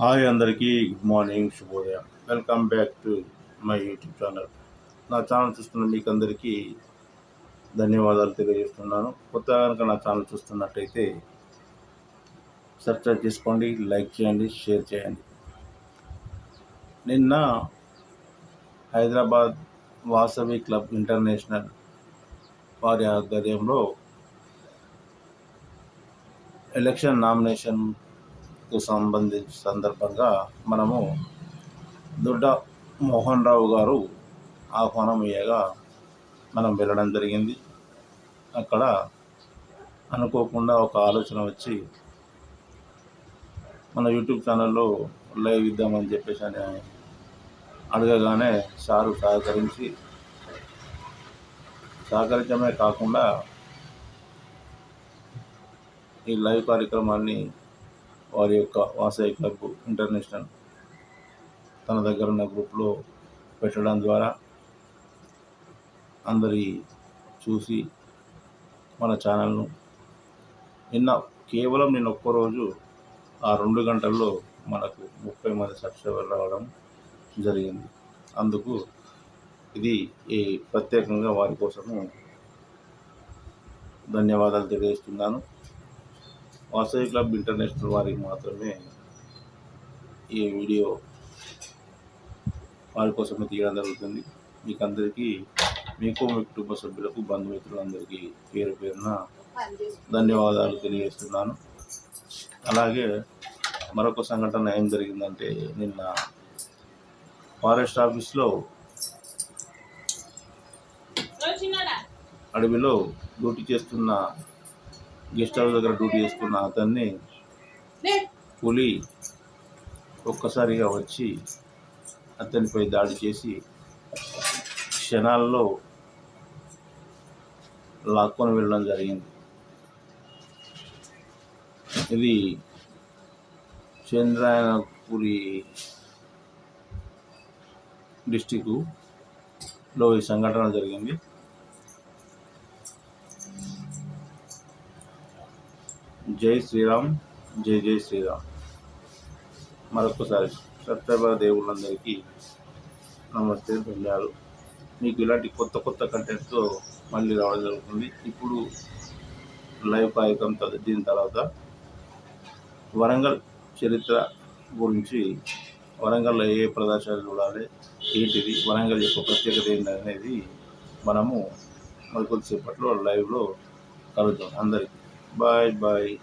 Hi అందరికీ good morning శుభోదయం. Welcome back to my YouTube channel నా ఛానల్ చూస్తున్న మీకు అందరికీ ధన్యవాదాలు తెలియజేస్తున్నాను. కొత్తగా కనుక నా ఛానల్ చూస్తున్నట్టయితే సబ్స్క్రైబ్ చేసుకోండి లైక్ చేయండి షేర్ చేయండి. నిన్న హైదరాబాద్ వాసవి క్లబ్ ఇంటర్నేషనల్ వారి ఆధ్వర్యంలో ఎలక్షన్ నామినేషన్ కు సంబంధించి సందర్భంగా మనము దొడ్డ మోహన్ రావు గారు ఆహ్వానం ఇయ్యగా మనం వెళ్ళడం జరిగింది. అక్కడ అనుకోకుండా ఒక ఆలోచన వచ్చి మన యూట్యూబ్ ఛానల్లో లైవ్ ఇద్దామని చెప్పేసి అని అడగగానే సారు సహకరించి సహకరించడమే కాకుండా ఈ లైవ్ కార్యక్రమాన్ని వారి యొక్క వాసాయి క్లబ్ ఇంటర్నేషనల్ తన దగ్గర ఉన్న గ్రూప్లో పెట్టడం ద్వారా అందరి చూసి మన ఛానల్ను నిన్న కేవలం నేను ఒక్కరోజు ఆ రెండు గంటల్లో మనకు ముప్పై మంది సబ్స్క్రైబర్ రావడం జరిగింది. అందుకు ఇది ఈ ప్రత్యేకంగా వారి కోసము ధన్యవాదాలు తెలియజేస్తున్నాను. వాసవి క్లబ్ ఇంటర్నేషనల్ వారికి మాత్రమే ఈ వీడియో వారి కోసమే తీయడం జరుగుతుంది. మీకు అందరికీ మీకు మీ కుటుంబ సభ్యులకు బంధుమిత్రులందరికీ పేరు పేరున ధన్యవాదాలు తెలియజేస్తున్నాను. అలాగే మరొక సంఘటన ఏం జరిగిందంటే నిన్న ఫారెస్ట్ ఆఫీస్లో అడవిలో డ్యూటీ చేస్తున్న గెస్ట్ హౌస్ దగ్గర డ్యూటీ చేస్తున్న అతన్ని పులి ఒక్కసారిగా వచ్చి అతనిపై దాడి చేసి క్షణాల్లో లాక్కొని వెళ్ళడం జరిగింది. ఇది చంద్రాయనపురి డిస్టిక్లో ఈ సంఘటన జరిగింది. జై శ్రీరామ్ జై జై శ్రీరామ్. మరొకసారి సబ్స్క్రైబర్ దేవుళ్ళందరికీ నమస్తే ధన్యాలు. మీకు ఇలాంటి కొత్త కొత్త కంటెంట్తో మళ్ళీ రావడం జరుగుతుంది. ఇప్పుడు లైవ్ కార్యక్రమం దీని తర్వాత వరంగల్ చరిత్ర గురించి వరంగల్లో ఏ ప్రదేశాలు చూడాలి ఏంటిది వరంగల్ యొక్క ప్రత్యేకత ఏంటి అనేది మనము మరికొద్దిసేపట్లో లైవ్లో కలుద్దాం అందరికీ. bye bye.